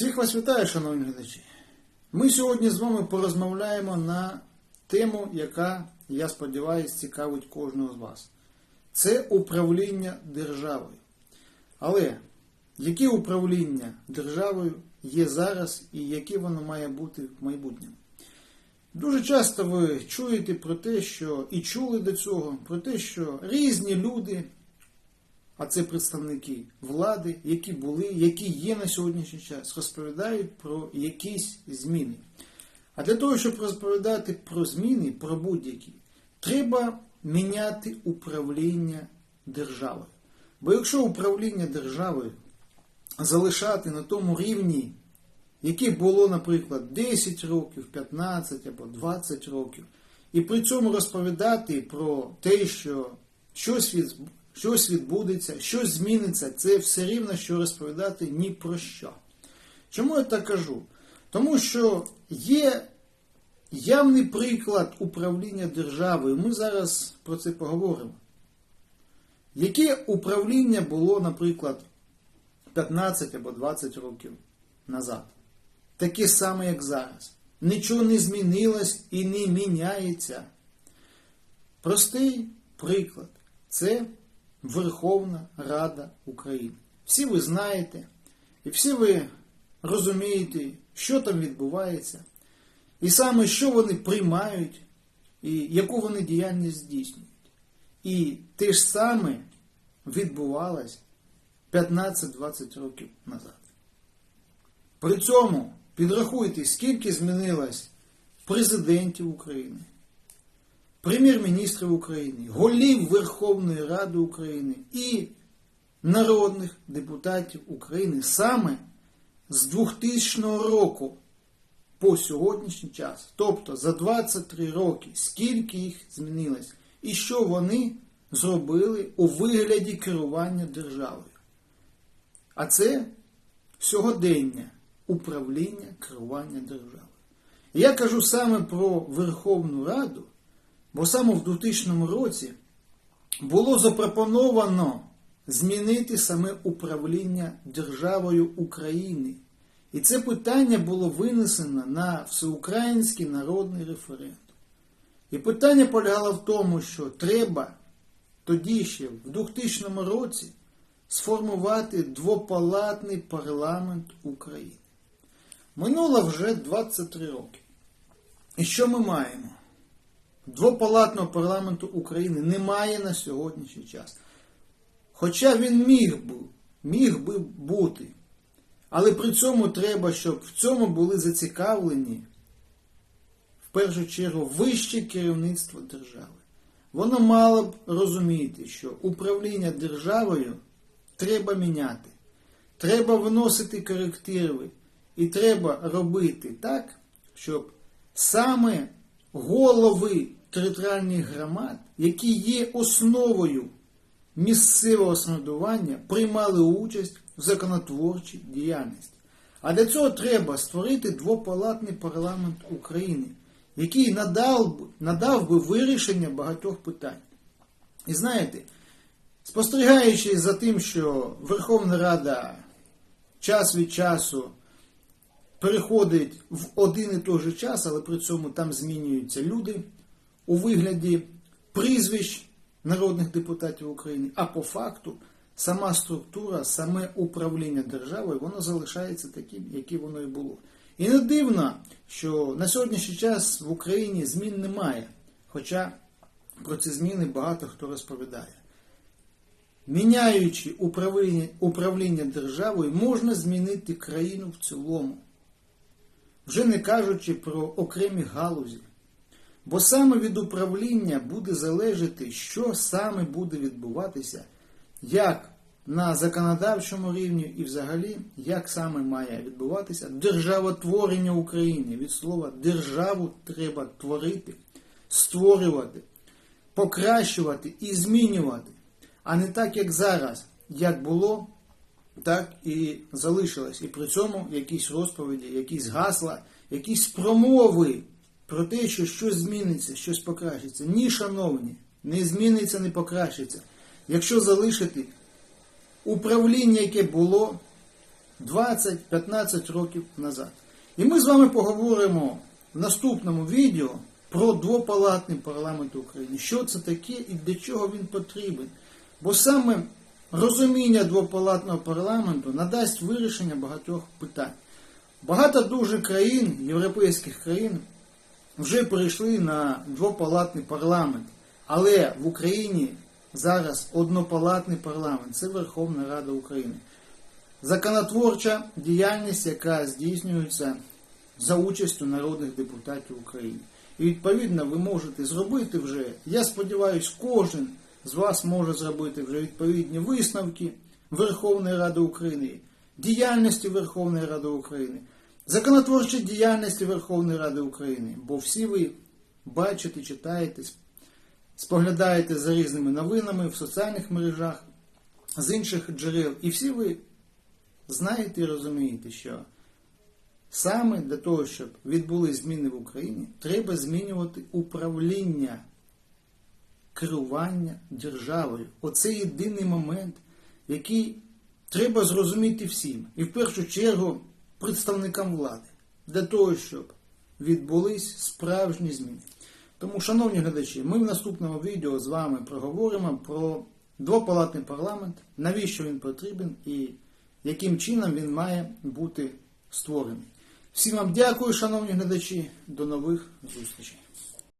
Всіх вас вітаю, шановні глядачі. Ми сьогодні з вами порозмовляємо на тему, яка, я сподіваюся, цікавить кожного з вас. Це управління державою. Але яке управління державою є зараз і яке воно має бути в майбутньому? Дуже часто ви чуєте про те, що і чули до цього, про те, що різні люди а це представники влади, які були, які є на сьогоднішній час, розповідають про якісь зміни. А для того, щоб розповідати про зміни, про будь-які, треба міняти управління державою. Бо якщо управління державою залишати на тому рівні, яке було, наприклад, 10 років, 15 або 20 років, і при цьому розповідати про те, що щось щось відбудеться, щось зміниться, це все рівно, що розповідати ні про що. Чому я так кажу? Тому що є явний приклад управління державою. Ми зараз про це поговоримо. Яке управління було, наприклад, 15 або 20 років назад? Таке саме, як зараз. Нічого не змінилось і не міняється. Простий приклад. Це Верховна Рада України. Всі ви знаєте, і всі ви розумієте, що там відбувається, і саме що вони приймають, і яку вони діяльність здійснюють. І те ж саме відбувалось 15-20 років назад. При цьому підрахуйте, скільки змінилось президентів України прем'єр-міністрів України, голів Верховної Ради України і народних депутатів України саме з 2000 року по сьогоднішній час. Тобто за 23 роки, скільки їх змінилось, і що вони зробили у вигляді керування державою. А це сьогодення управління керування державою. Я кажу саме про Верховну Раду. Бо саме в 2000 році було запропоновано змінити саме управління державою України. І це питання було винесено на всеукраїнський народний референдум. І питання полягало в тому, що треба тоді ще в 2000 році сформувати двопалатний парламент України. Минуло вже 23 роки. І що ми маємо? Двопалатного парламенту України немає на сьогоднішній час. Хоча він міг би, міг би бути. Але при цьому треба, щоб в цьому були зацікавлені, в першу чергу, вище керівництво держави. Воно мало б розуміти, що управління державою треба міняти. Треба вносити корективи. І треба робити так, щоб саме голови територіальних громад, які є основою місцевого самоврядування, приймали участь в законотворчій діяльності. А для цього треба створити двопалатний парламент України, який надав би, надав би вирішення багатьох питань. І знаєте, спостерігаючи за тим, що Верховна Рада час від часу переходить в один і той же час, але при цьому там змінюються люди у вигляді прізвищ народних депутатів України, а по факту сама структура, саме управління державою, воно залишається таким, яке воно і було. І не дивно, що на сьогоднішній час в Україні змін немає, хоча про ці зміни багато хто розповідає. Міняючи управління, управління державою, можна змінити країну в цілому вже не кажучи про окремі галузі. Бо саме від управління буде залежати, що саме буде відбуватися, як на законодавчому рівні і взагалі, як саме має відбуватися державотворення України. Від слова державу треба творити, створювати, покращувати і змінювати. А не так, як зараз, як було так і залишилось. І при цьому якісь розповіді, якісь гасла, якісь промови про те, що щось зміниться, щось покращиться. Ні, шановні, не зміниться, не покращиться. Якщо залишити управління, яке було, 20-15 років назад. І ми з вами поговоримо в наступному відео про двопалатний парламент України. Що це таке і для чого він потрібен. Бо саме розуміння двопалатного парламенту надасть вирішення багатьох питань. Багато дуже країн, європейських країн, вже перейшли на двопалатний парламент. Але в Україні зараз однопалатний парламент це Верховна Рада України. Законотворча діяльність, яка здійснюється за участю народних депутатів України. І відповідно ви можете зробити вже, я сподіваюся, кожен з вас може зробити вже відповідні висновки Верховної Ради України, діяльності Верховної Ради України, законотворчої діяльності Верховної Ради України, бо всі ви бачите, читаєте, споглядаєте за різними новинами в соціальних мережах, з інших джерел, і всі ви знаєте і розумієте, що саме для того, щоб відбулись зміни в Україні, треба змінювати управління, керування державою. Оце єдиний момент, який треба зрозуміти всім. І в першу чергу представникам влади, для того, щоб відбулись справжні зміни. Тому, шановні глядачі, ми в наступному відео з вами проговоримо про двопалатний парламент, навіщо він потрібен і яким чином він має бути створений. Всім вам дякую, шановні глядачі. До нових зустрічей.